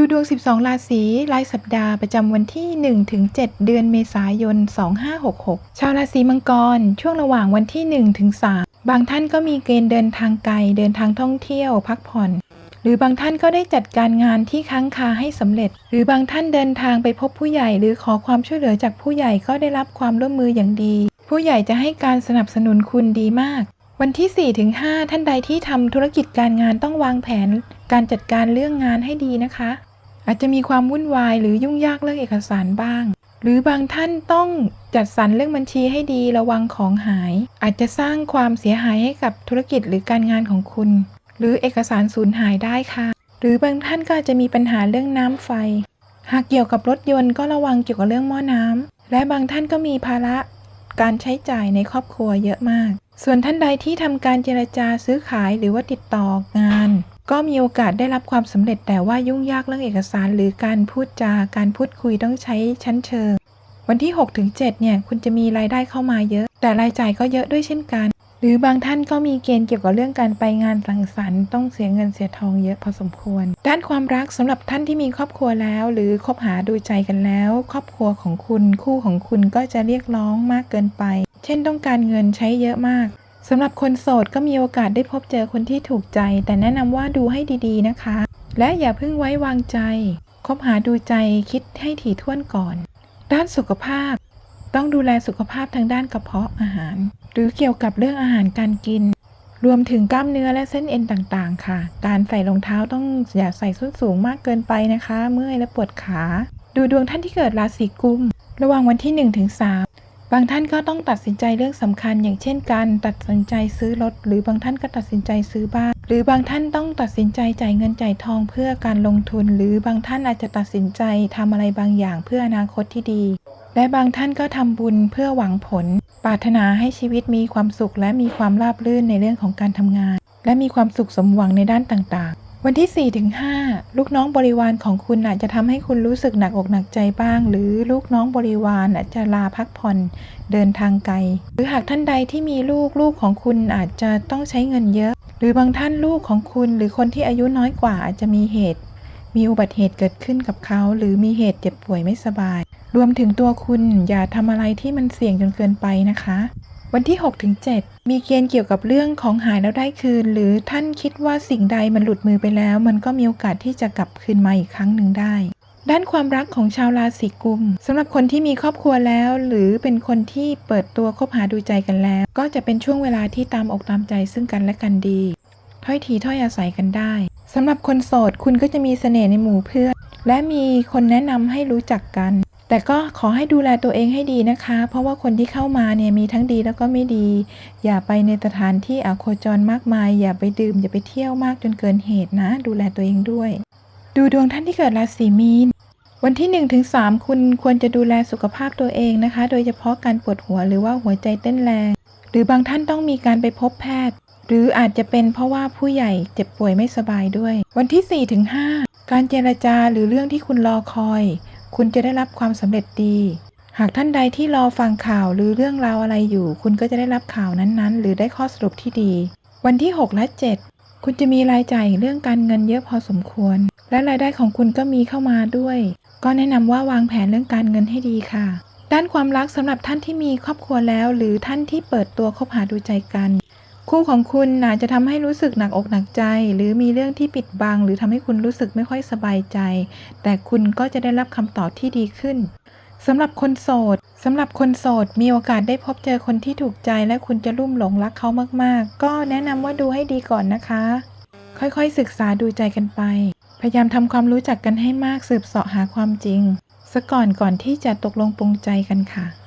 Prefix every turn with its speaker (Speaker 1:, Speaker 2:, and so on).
Speaker 1: ดูดวง 12 ราศีรายสัปดาห์ประจำวันที่ 1 ถึง 7 เดือนเมษายน 2566 ชาวราศีมังกร ช่วงระหว่างวันที่ 1 ถึง 3 บางท่านก็มีเกณฑ์เดินทางไกล เดินทางท่องเที่ยว พักผ่อน หรือบางท่านก็ได้จัดการงานที่ค้างคาให้สำเร็จ หรือบางท่านเดินทางไปพบผู้ใหญ่ หรือขอความช่วยเหลือจากผู้ใหญ่ก็ได้รับความร่วมมืออย่างดี ผู้ใหญ่จะให้การสนับสนุนคุณดีมาก วันที่4ถึง5ท่านใดที่ทำธุรกิจการงานต้องวางแผน การจัดการเรื่องงานให้ดีนะคะ อาจจะมีความวุ่นวายหรือยุ่งยากเรื่องเอกสารบ้าง หรือบางท่านต้องจัดสรรเรื่องบัญชีให้ดีระวังของหาย อาจจะสร้างความเสียหายให้กับธุรกิจหรือการงานของคุณ หรือเอกสารสูญหายได้ค่ะ หรือบางท่านก็อาจจะมีปัญหาเรื่องน้ำไฟ หากเกี่ยวกับรถยนต์ก็ระวังเกี่ยวกับเรื่องหม้อน้ำและบางท่านก็มีภาระการใช้จ่ายในครอบครัวเยอะมาก ส่วนท่านใดที่ทำการเจรจาซื้อขายหรือว่าติดต่องาน ก็มีโอกาสได้รับความสำเร็จแต่ว่ายุ่งยากเรื่องเอกสารหรือการพูดจาการพูดคุยต้องใช้ชั้นเชิง วันที่6-7เนี่ยคุณจะมีรายได้เข้ามาเยอะ แต่รายจ่ายก็เยอะด้วยเช่นกัน หรือบางท่านก็มีเกณฑ์เกี่ยวกับเรื่องการไปงานสังสรรค์ต้องเสียเงินเสียทองเยอะพอสมควร ด้านความรักสำหรับท่านที่มีครอบครัวแล้ว หรือคบหาดูใจกันแล้ว ครอบครัวของคุณ คู่ของคุณก็จะเรียกร้องมากเกินไป เช่นต้องการเงินใช้เยอะมาก สำหรับคนโสดก็มีโอกาสได้พบเจอคนที่ถูกใจ แต่แนะนำว่าดูให้ดีๆนะคะ และอย่าเพิ่งไว้วางใจ คบหาดูใจคิดให้ถี่ถ้วนก่อน ด้านสุขภาพ ต้องดูแลสุขภาพทางด้านกระเพาะอาหาร หรือเกี่ยวกับเรื่องอาหารการกิน รวมถึงกล้ามเนื้อและเส้นเอ็นต่างๆ ค่ะ การใส่รองเท้าต้องอย่าใส่ส้นสูงมากเกินไปนะคะ เมื่อยและปวดขา ดูดวงท่านที่เกิดราศีกุม ระหว่างวันที่1ถึง3 บางท่านก็ต้องตัดสินใจเรื่องสำคัญ อย่างเช่นการตัดสินใจซื้อรถ หรือบางท่านก็ตัดสินใจซื้อบ้าน หรือบางท่านต้องตัดสินใจจ่ายเงินจ่ายทองเพื่อการลงทุน หรือบางท่านอาจจะตัดสินใจทำอะไรบางอย่างเพื่ออนาคตที่ดี และบางท่านก็ทำบุญเพื่อหวังผล ปรารถนาให้ชีวิตมีความสุขและมีความราบรื่นในเรื่องของการทำงาน และมีความสุขสมหวังในด้านต่างๆ วันที่4ถึง5ลูกน้องบริวารของคุณอาจจะทำให้คุณรู้สึกหนักอกหนักใจบ้าง หรือลูกน้องบริวารอาจจะลาพักผ่อนเดินทางไกล หรือหากท่านใดที่มีลูกลูกของคุณอาจจะต้องใช้เงินเยอะ หรือบางท่านลูกของคุณหรือคนที่อายุน้อยกว่าอาจจะมีเหตุ มีอุบัติเหตุเกิดขึ้นกับเขา หรือมีเหตุเจ็บป่วยไม่สบาย รวมถึงตัวคุณอย่าทำอะไรที่มันเสี่ยงจนเกินไปนะคะ วันที่6ถึง7มีเกณฑ์เกี่ยวกับเรื่องของหายแล้วได้คืน หรือท่านคิดว่าสิ่งใดมันหลุดมือไปแล้ว มันก็มีโอกาสที่จะกลับคืนมาอีกครั้งหนึ่งได้ ด้านความรักของชาวราศีกุมสำหรับคนที่มีครอบครัวแล้ว หรือเป็นคนที่เปิดตัวคบหาดูใจกันแล้ว ก็จะเป็นช่วงเวลาที่ตามอกตามใจซึ่งกันและกันดี ถ้อยทีถ้อยอาศัยกันได้สำหรับคนโสดคุณก็จะมีเสน่ห์ในหมู่เพื่อนและมีคนแนะนำให้รู้จักกัน แต่ก็ขอให้ดูแลตัวเองให้ดีนะคะ เพราะว่าคนที่เข้ามาเนี่ยมีทั้งดีแล้วก็ไม่ดี อย่าไปในสถานที่อโคจรมากมาย อย่าไปดื่ม อย่าไปเที่ยวมากจนเกินเหตุนะ ดูแลตัวเองด้วย ดูดวงท่านที่เกิดราศีมีน วันที่1ถึง3คุณควรจะดูแลสุขภาพตัวเองนะคะ โดยเฉพาะการปวดหัวหรือว่าหัวใจเต้นแรง หรือบางท่านต้องมีการไปพบแพทย์ หรืออาจจะเป็นเพราะว่าผู้ใหญ่เจ็บป่วยไม่สบายด้วย วันที่4ถึง5การเจรจาหรือเรื่องที่คุณรอคอย คุณจะได้รับความสำเร็จดี หากท่านใดที่รอฟังข่าวหรือเรื่องราวอะไรอยู่ คุณก็จะได้รับข่าวนั้นๆ หรือได้ข้อสรุปที่ดี วันที่ 6 และ 7 คุณจะมีรายจ่ายเรื่องการเงินเยอะพอสมควร และรายได้ของคุณก็มีเข้ามาด้วย ก็แนะนำว่าวางแผนเรื่องการเงินให้ดีค่ะ ด้านความรักสำหรับท่านที่มีครอบครัวแล้ว หรือท่านที่เปิดตัวคบหาดูใจกัน คู่ของคุณอาจจะทำให้รู้สึกหนักอกหนักใจ หรือมีเรื่องที่ปิดบัง หรือทำให้คุณรู้สึกไม่ค่อยสบายใจ แต่คุณก็จะได้รับคำตอบที่ดีขึ้นสำหรับคนโสดสำหรับคนโสดมีโอกาสได้พบเจอคนที่ถูกใจและคุณจะลุ่มหลงรักเขามากๆ ก็แนะนำว่าดูให้ดีก่อนนะคะ ค่อยๆศึกษาดูใจกันไป พยายามทำความรู้จักกันให้มากสืบเสาะหาความจริงซะก่อนก่อนที่จะตกลงปรงใจกันค่ะ